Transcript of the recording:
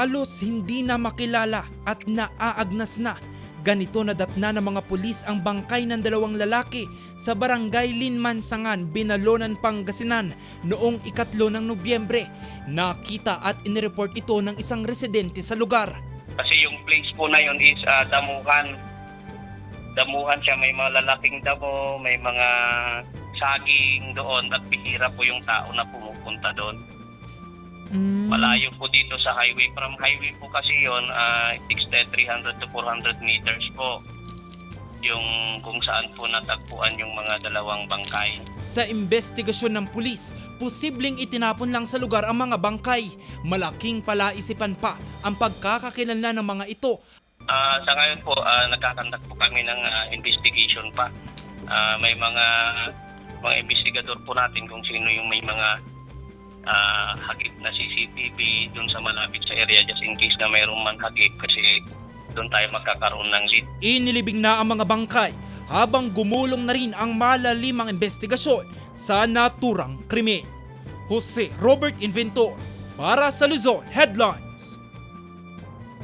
Halos hindi na makilala at naaagnas na. Ganito nadatna ng mga pulis ang bangkay ng dalawang lalaki sa barangay Linmansangan, Binalonan, Pangasinan noong ikatlo ng Nobyembre. Nakita at inireport ito ng isang residente sa lugar. Kasi yung place po na yun is ah, damuhan. Damuhan siya, may mga lalaking damo, may mga saging doon at bihira po yung tao na pumupunta doon. Malayo po dito sa highway. From highway po kasi yon uh, extend 300 to 400 meters po yung kung saan po natagpuan yung mga dalawang bangkay. Sa investigasyon ng pulis, posibleng itinapon lang sa lugar ang mga bangkay. Malaking palaisipan pa ang pagkakakilanlan ng mga ito Ah, sa ngayon po, uh, nagkakandak po kami ng ah, investigation pa. Ah, may mga mga investigador po natin kung sino yung may mga ah, hagip na CCTV dun sa malapit sa area just in case na mayroong man hagip kasi doon tayo magkakaroon ng lead. Inilibing na ang mga bangkay habang gumulong na rin ang malalimang investigasyon sa naturang krimen. Jose Robert Inventor para sa Luzon Headlines.